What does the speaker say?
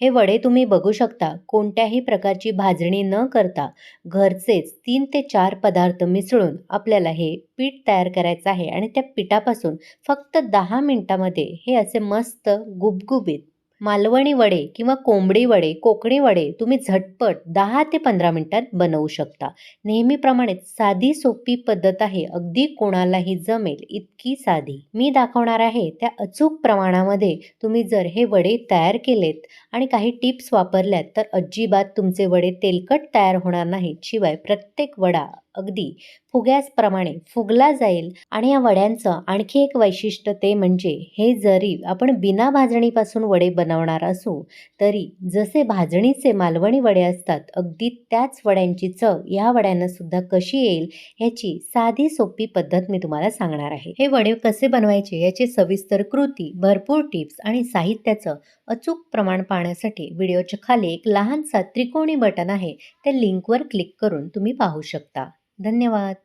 हे वडे तुम्ही बघू शकता कोणत्याही प्रकारची भाजणी न करता घरचेच तीन ते चार पदार्थ मिसळून आपल्याला हे पीठ तयार करायचं आहे आणि त्या पिठापासून फक्त दहा मिनटामध्ये हे असे मस्त गुबगुबीत मालवणी वडे किंवा कोंबडी वडे कोकणी वडे तुम्ही झटपट दहा ते पंधरा मिनटात बनवू शकता. नेहमीप्रमाणेच साधी सोपी पद्धत आहे. अगदी कोणालाही जमेल इतकी साधी. मी दाखवणार आहे त्या अचूक प्रमाणामध्ये तुम्ही जर हे वडे तयार केलेत आणि काही टिप्स वापरल्यात तर अजिबात तुमचे वडे तेलकट तयार होणार नाहीत. शिवाय प्रत्येक वडा अगदी फुग्यासप्रमाणे फुगला जाईल आणि या वड्यांचं आणखी एक वैशिष्ट्य ते म्हणजे हे जरी आपण बिना भाजणीपासून वडे बनवणार असू तरी जसे भाजणीचे मालवणी वडे असतात अगदी त्याच वड्यांची चव या वड्यांना सुद्धा कशी येईल ह्याची साधी सोपी पद्धत मी तुम्हाला सांगणार आहे. हे वडे कसे बनवायचे याची सविस्तर कृती भरपूर टिप्स आणि साहित्याचं अचूक प्रमाण पाहण्यासाठी व्हिडिओच्या खाली एक लहानसा त्रिकोणी बटन आहे त्या लिंकवर क्लिक करून तुम्ही पाहू शकता. धन्यवाद.